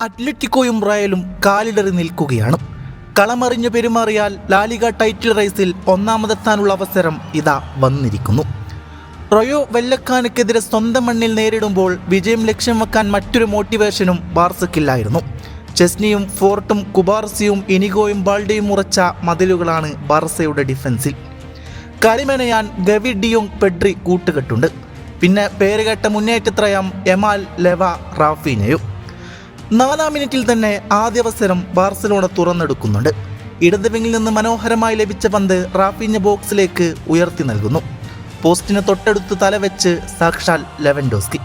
അത്ലറ്റിക്കോയും റയലും കാലിടറി നിൽക്കുകയാണ്. കളമറിഞ്ഞു പെരുമാറിയാൽ La Liga title റേസിൽ ഒന്നാമതെത്താനുള്ള അവസരം ഇതാ വന്നിരിക്കുന്നു. റൊയോ വെല്ലക്കാനക്കെതിരെ സ്വന്തം മണ്ണിൽ നേരിടുമ്പോൾ വിജയം ലക്ഷ്യം വെക്കാൻ മറ്റൊരു മോട്ടിവേഷനും ബാർസക്കില്ലായിരുന്നു. ചെസ്നിയും ഫോർട്ടും കുബാർസിയും ഇനിഗോയും ബാൾഡയും ഉറച്ച മതിലുകളാണ് ബാർസയുടെ ഡിഫൻസിൽ. കരിമനയാൻ ഗവിഡിയും പെഡ്രി കൂട്ടുകെട്ടുണ്ട്. പിന്നെ പേരുകേട്ട മുന്നേറ്റത്രയം എമാൽ ലെവ റാഫീനയും. നാലാം മിനിറ്റിൽ തന്നെ ആദ്യ അവസരം ബാർസലോണ തുറന്നെടുക്കുന്നുണ്ട്. ഇടതുവിങ്ങിൽ നിന്ന് മനോഹരമായി ലഭിച്ച പന്ത് റാഫിഞ്ഞ ബോക്സിലേക്ക് ഉയർത്തി നൽകുന്നു. പോസ്റ്റിന് തൊട്ടടുത്ത് തലവെച്ച് സാക്ഷാൽ ലെവൻഡോസ്കി.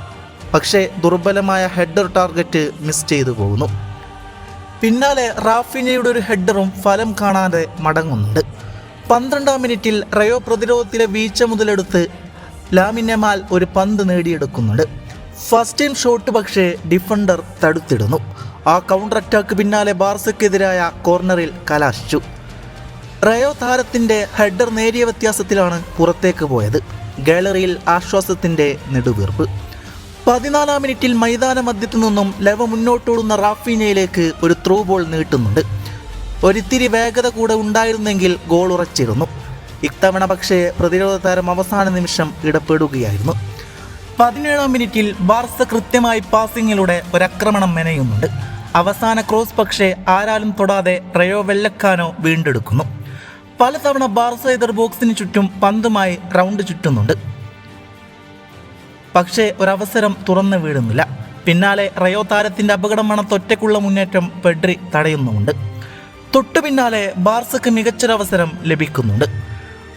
പക്ഷേ ദുർബലമായ ഹെഡർ ടാർഗറ്റ് മിസ് ചെയ്തു പോകുന്നു. പിന്നാലെ റാഫിനയുടെ ഒരു ഹെഡറും ഫലം കാണാതെ മടങ്ങുന്നുണ്ട്. പന്ത്രണ്ടാം മിനിറ്റിൽ റയോ പ്രതിരോധത്തിലെ വീഴ്ച മുതലെടുത്ത് ലാമിനമാൽ ഒരു പന്ത് നേടിയെടുക്കുന്നുണ്ട്. ഫസ്റ്റ് ടൈം ഷോട്ട് പക്ഷേ ഡിഫൻഡർ തടുത്തിടുന്നു. ആ കൗണ്ടർ അറ്റാക്ക് പിന്നാലെ ബാർസയ്ക്കെതിരായ കോർണറിൽ കലാശിച്ചു. റയോ താരത്തിന്റെ ഹെഡർ നേരിയ വ്യത്യാസത്തിലാണ് പുറത്തേക്ക് പോയത്. ഗാലറിയിൽ ആശ്വാസത്തിന്റെ നെടുവീർപ്പ്. പതിനാലാം മിനിറ്റിൽ മൈതാന മധ്യത്തു നിന്നും ലെവ മുന്നോട്ടോടുന്ന റാഫീനയിലേക്ക് ഒരു ത്രൂ ബോൾ നീട്ടുന്നുണ്ട്. ഒരിത്തിരി വേഗത കൂടെ ഉണ്ടായിരുന്നെങ്കിൽ ഗോൾ ഉറച്ചിരുന്നു. ഇത്തവണ പക്ഷേ പ്രതിരോധ താരം അവസാന നിമിഷം ഇടപെടുകയായിരുന്നു. പതിനേഴാം മിനിറ്റിൽ ബാർസ കൃത്യമായി പാസിങ്ങിലൂടെ ഒരാക്രമണം മെനയുന്നുണ്ട്. അവസാന ക്രോസ് പക്ഷേ ആരാലും തൊടാതെ റയോ വെല്ലക്കാനോ വീണ്ടെടുക്കുന്നു. പലതവണ ബാർസ എതിർ ബോക്സിന് ചുറ്റും പന്തുമായി റൗണ്ട് ചുറ്റുന്നുണ്ട്. പക്ഷേ ഒരവസരം തുറന്നു വീഴുന്നില്ല പിന്നാലെ റയോ താരത്തിന്റെ അപകടം മണത്തൊറ്റയ്ക്കുള്ള മുന്നേറ്റം പെഡ്രി തടയുന്നുമുണ്ട്. തൊട്ടു പിന്നാലെ ബാർസക്ക് മികച്ചൊരവസരം ലഭിക്കുന്നുണ്ട്.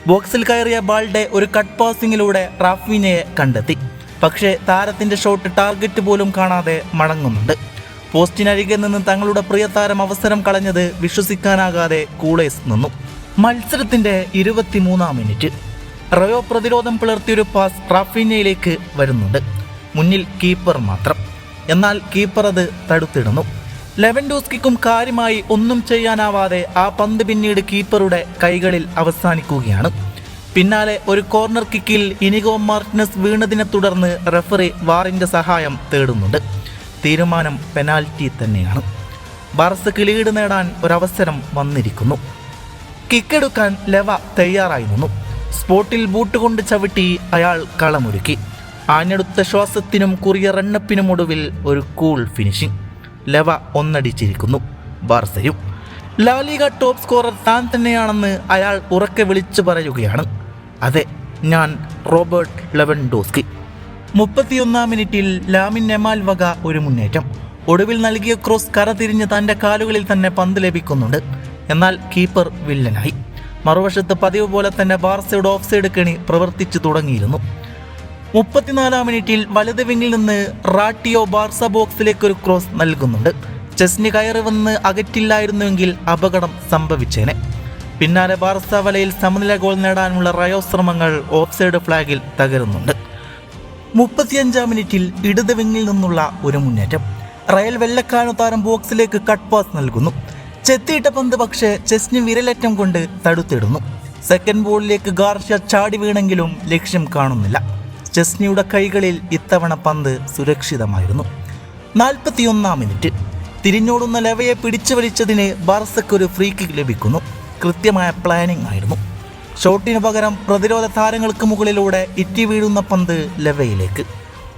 ബോക്സിൽ കയറിയ ബാൾഡെ ഒരു കട്ട് പാസിങ്ങിലൂടെ റാഫീനയെ കണ്ടെത്തി. പക്ഷേ താരത്തിന്റെ ഷോട്ട് ടാർഗറ്റ് പോലും കാണാതെ മടങ്ങുന്നുണ്ട്. പോസ്റ്റിനരികെ നിന്ന് തങ്ങളുടെ പ്രിയ താരം അവസരം കളഞ്ഞത് വിശ്വസിക്കാനാകാതെ കൂളേസ് നിന്നു. മത്സരത്തിന്റെ ഇരുപത്തിമൂന്നാം മിനിറ്റ്. റയോ പ്രതിരോധം പിളർത്തിയൊരു പാസ് റാഫീനയിലേക്ക് വരുന്നുണ്ട്. മുന്നിൽ കീപ്പർ മാത്രം. എന്നാൽ കീപ്പർ അത് തടുത്തിടുന്നു. ലെവൻഡോസ്കിക്കും കാര്യമായി ഒന്നും ചെയ്യാനാവാതെ ആ പന്ത് പിന്നീട് കീപ്പറുടെ കൈകളിൽ അവസാനിക്കുകയാണ്. പിന്നാലെ ഒരു കോർണർ കിക്കിൽ ഇനിഗോ മാർട്ടിനസ് വീണതിനെ തുടർന്ന് റഫറി വാറിന്റെ സഹായം തേടുന്നുണ്ട്. തീരുമാനം പെനാൽറ്റി തന്നെയാണ്. ബാർസക്ക് ലീഡ് നേടാൻ ഒരവസരം വന്നിരിക്കുന്നു. കിക്കെടുക്കാൻ ലെവ തയ്യാറായി നിന്നു. സ്പോട്ടിൽ ബൂട്ട് കൊണ്ട് ചവിട്ടി അയാൾ കളമൊരുക്കി. ആഞ്ഞെടുത്ത ശ്വാസത്തിനും കുറിയ റണ്ണപ്പിനും ഒടുവിൽ ഒരു കൂൾ ഫിനിഷിംഗ് ലെവ ഒന്നടിച്ചിരിക്കുന്നു ബാർസയും. ലാലിക ടോപ്പ് സ്കോറർ താൻ തന്നെയാണെന്ന് അയാൾ ഉറക്കെ വിളിച്ചു പറയുകയാണ്. അതെ ഞാൻ റോബർട്ട് ലെവൻ ഡോസ്കി മുപ്പത്തിയൊന്നാം മിനിറ്റിൽ ലാമിൻ നെമാൽ വക ഒരു മുന്നേറ്റം. ഒടുവിൽ നൽകിയ ക്രോസ് കരതിരിഞ്ഞ് തന്റെ കാലുകളിൽ തന്നെ പന്ത് ലഭിക്കുന്നുണ്ട്. എന്നാൽ കീപ്പർ വില്ലനായി. മറുവശത്ത് പതിവ് പോലെ തന്നെ ബാർസയുടെ ഓഫ് സൈഡ് കെണി പ്രവർത്തിച്ചു തുടങ്ങിയിരുന്നു. മുപ്പത്തിനാലാം മിനിറ്റിൽ വലത് വിങ്ങിൽ നിന്ന് റാട്ടിയോ ബാർസ ബോക്സിലേക്ക് ഒരു ക്രോസ് നൽകുന്നുണ്ട്. ചെസ്നി കയറി വന്ന് അകറ്റില്ലായിരുന്നുവെങ്കിൽ അപകടം സംഭവിച്ചേനെ. പിന്നാലെ ബാർസ വലയിൽ സമനില ഗോൾ നേടാനുള്ള റയോ ശ്രമങ്ങൾ ഓഫ്സൈഡ് ഫ്ലാഗിൽ തകരുന്നുണ്ട്. മുപ്പത്തിയഞ്ചാം മിനിറ്റിൽ ഇടത് വിങ്ങിൽ നിന്നുള്ള ഒരു മുന്നേറ്റം. റയൽ വെള്ളക്കാനു താരം ബോക്സിലേക്ക് കട്ട് പാസ് നൽകുന്നു. ചെത്തിയിട്ട പന്ത് പക്ഷേ ചെസ്നി വിരലറ്റം കൊണ്ട് തടുത്തിടുന്നു. സെക്കൻഡ് ബോളിലേക്ക് ഗാർഷ്യ ചാടി വീണെങ്കിലും ലക്ഷ്യം കാണുന്നില്ല. ചെസ്നിയുടെ കൈകളിൽ ഇത്തവണ പന്ത് സുരക്ഷിതമായിരുന്നു. നാൽപ്പത്തിയൊന്നാം മിനിറ്റ്. തിരിഞ്ഞോടുന്ന ലവയെ പിടിച്ചു വലിച്ചതിന് ബാർസക്കൊരു ഫ്രീ കിക്ക് ലഭിക്കുന്നു. കൃത്യമായ പ്ലാനിംഗ് ആയിരുന്നു. ഷോട്ടിന് പകരം പ്രതിരോധ താരങ്ങൾക്ക് മുകളിലൂടെ ഇറ്റി വീഴുന്ന പന്ത് ലെവയിലേക്ക്.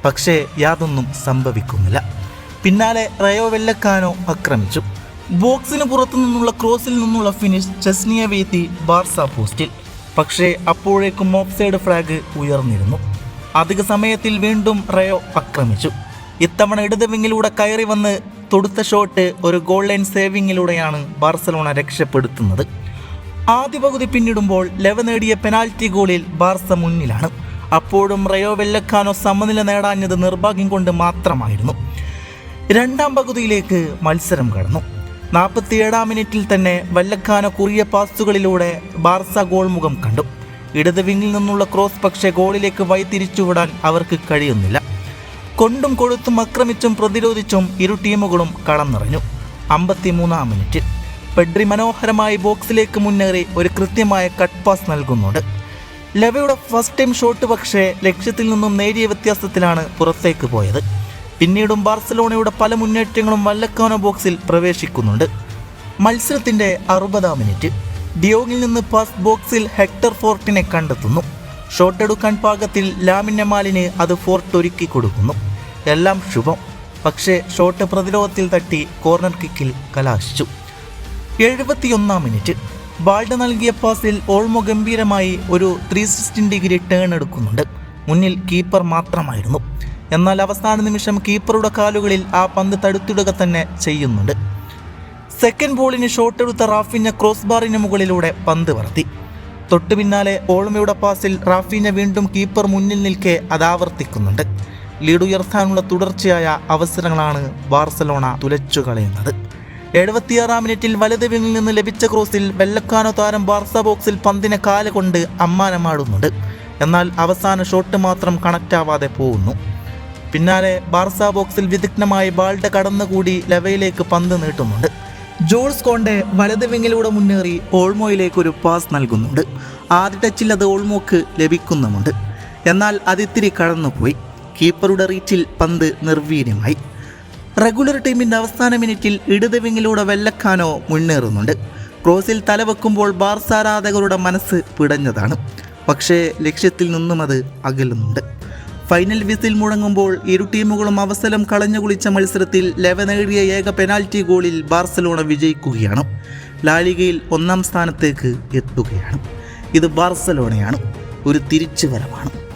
പക്ഷേ യാതൊന്നും സംഭവിക്കുന്നില്ല. പിന്നാലെ റയോ വെല്ലക്കാനോ ആക്രമിച്ചു. ബോക്സിന് പുറത്തു നിന്നുള്ള ക്രോസിൽ നിന്നുള്ള ഫിനിഷ് ചെസ്നിയെ വീഴ്ത്തി ബാർസ പോസ്റ്റിൽ. പക്ഷേ അപ്പോഴേക്കും ഓഫ് ഫ്ലാഗ് ഉയർന്നിരുന്നു. അധിക സമയത്തിൽ വീണ്ടും റയോ ആക്രമിച്ചു. ഇത്തവണ ഇടത് വിങ്ങിലൂടെ കയറി വന്ന് തൊടുത്ത ഷോട്ട് ഒരു ഗോൾ ലൈൻ സേവിങ്ങിലൂടെയാണ് ബാർസലോണ രക്ഷപ്പെടുത്തുന്നത്. ആദ്യ പകുതി പിന്നിടുമ്പോൾ ലെവ നേടിയ പെനാൽറ്റി ഗോളിൽ ബാർസ മുന്നിലാണ്. അപ്പോഴും റയോ വെല്ലക്കാനോ സമനില നേടാഞ്ഞത് നിർഭാഗ്യം കൊണ്ട് മാത്രമായിരുന്നു. രണ്ടാം പകുതിയിലേക്ക് മത്സരം കടന്നു. നാൽപ്പത്തിയേഴാം മിനിറ്റിൽ തന്നെ വല്ലക്കാനോ കുറിയ പാസുകളിലൂടെ ബാർസ ഗോൾമുഖം കണ്ടു. ഇടത് വിങ്ങിൽ നിന്നുള്ള ക്രോസ് പക്ഷേ ഗോളിലേക്ക് വഴിതിരിച്ചുവിടാൻ അവർക്ക് കഴിയുന്നില്ല. കൊണ്ടും കൊഴുത്തും ആക്രമിച്ചും പ്രതിരോധിച്ചും ഇരു ടീമുകളും കളം നിറഞ്ഞു അമ്പത്തിമൂന്നാം മിനിറ്റ് പെഡ്രി മനോഹരമായി ബോക്സിലേക്ക് മുന്നേറി ഒരു കൃത്യമായ കട്ട് പാസ് നൽകുന്നുണ്ട്. ലെവയുടെ ഫസ്റ്റ് ടൈം ഷോട്ട് പക്ഷേ ലക്ഷ്യത്തിൽ നിന്നും നേരിയ വ്യത്യാസത്തിലാണ് പുറത്തേക്ക് പോയത്. പിന്നീടും ബാർസലോണയുടെ പല മുന്നേറ്റങ്ങളും വല്ലക്കാനോ ബോക്സിൽ പ്രവേശിക്കുന്നുണ്ട്. മത്സരത്തിന്റെ അറുപതാം മിനിറ്റ്. ഡിയോഗിൽ നിന്ന് പാസ് ബോക്സിൽ ഹെക്ടർ ഫോർട്ടിനെ കണ്ടെത്തുന്നു. ഷോട്ട് എടുക്കാൻ പാകത്തിൽ ലാമിൻ മാലിന് അത് ഫോർട്ട് ഒരുക്കി കൊടുക്കുന്നു. എല്ലാം ശുഭം. പക്ഷേ ഷോട്ട് പ്രതിരോധത്തിൽ തട്ടി കോർണർ കിക്കിൽ കലാശിച്ചു. എഴുപത്തിയൊന്നാം മിനിറ്റ്. ബാൾഡ് നൽകിയ പാസിൽ ഓൾമോ ഗംഭീരമായി ഒരു ത്രീ സിക്സ്റ്റീൻ ഡിഗ്രി ടേൺ എടുക്കുന്നുണ്ട്. മുന്നിൽ കീപ്പർ മാത്രമായിരുന്നു. എന്നാൽ അവസാന നിമിഷം കീപ്പറുടെ കാലുകളിൽ ആ പന്ത് തടുത്തിടുക തന്നെ ചെയ്യുന്നുണ്ട്. സെക്കൻഡ് ബോളിന് ഷോട്ട് എടുത്ത റാഫിഞ്ഞ ക്രോസ് ബാറിന് മുകളിലൂടെ പന്ത് വർത്തി തൊട്ടു പിന്നാലെ ഓൾമയുടെ പാസിൽ റാഫിഞ്ഞ വീണ്ടും കീപ്പർ മുന്നിൽ നിൽക്കെ അത് ആവർത്തിക്കുന്നുണ്ട്. ലീഡ് ഉയർത്താനുള്ള തുടർച്ചയായ അവസരങ്ങളാണ് ബാർസലോണ തുലച്ചു കളയുന്നത് എഴുപത്തിയാറാം മിനിറ്റിൽ വലത് വിങ്ങിൽ നിന്ന് ലഭിച്ച ക്രോസിൽ വെല്ലക്കാനോ താരം ബാർസ ബോക്സിൽ പന്തിനെ കാലുകൊണ്ട് അമ്മാനമാടുന്നുണ്ട്. എന്നാൽ അവസാന ഷോട്ട് മാത്രം കണക്റ്റാവാതെ പോകുന്നു. പിന്നാലെ ബാർസ ബോക്സിൽ വിദഗ്ധമായി ബാൾഡ് കടന്നുകൂടി ലെവയിലേക്ക് പന്ത് നീട്ടുന്നുണ്ട്. ജോൾസ് കോണ്ടെ വലത് വിങ്ങിലൂടെ മുന്നേറി ഓൾമോയിലേക്ക് ഒരു പാസ് നൽകുന്നുണ്ട്. ആദ്യ ടച്ചിൽ അത് ഓൾമോക്ക് ലഭിക്കുന്നുമുണ്ട്. എന്നാൽ അതിത്തിരി കടന്നുപോയി. കീപ്പറുടെ റീച്ചിൽ പന്ത് നിർവീര്യമായി. റെഗുലർ ടീമിന്റെ അവസാന മിനിറ്റിൽ ഇടത് വിങ്ങിലൂടെ വെല്ലക്കാനോ മുന്നേറുന്നുണ്ട്. ക്രോസിൽ തലവെക്കുമ്പോൾ ബാർസാരാധകരുടെ മനസ്സ് പിടഞ്ഞതാണ്. പക്ഷേ ലക്ഷ്യത്തിൽ നിന്നും അത് അകലുന്നുണ്ട്. ഫൈനൽ വിസിൽ മുഴങ്ങുമ്പോൾ ഇരു ടീമുകളും അവസരം കളഞ്ഞു കുളിച്ച മത്സരത്തിൽ ലെവ നേടിയ ഏക പെനാൽറ്റി ഗോളിൽ ബാർസലോണ വിജയിക്കുകയാണ്. ലാലികയിൽ ഒന്നാം സ്ഥാനത്തേക്ക് എത്തുകയാണ്. ഇത് ബാർസലോണയാണ്. ഒരു തിരിച്ചുവരവാണ്.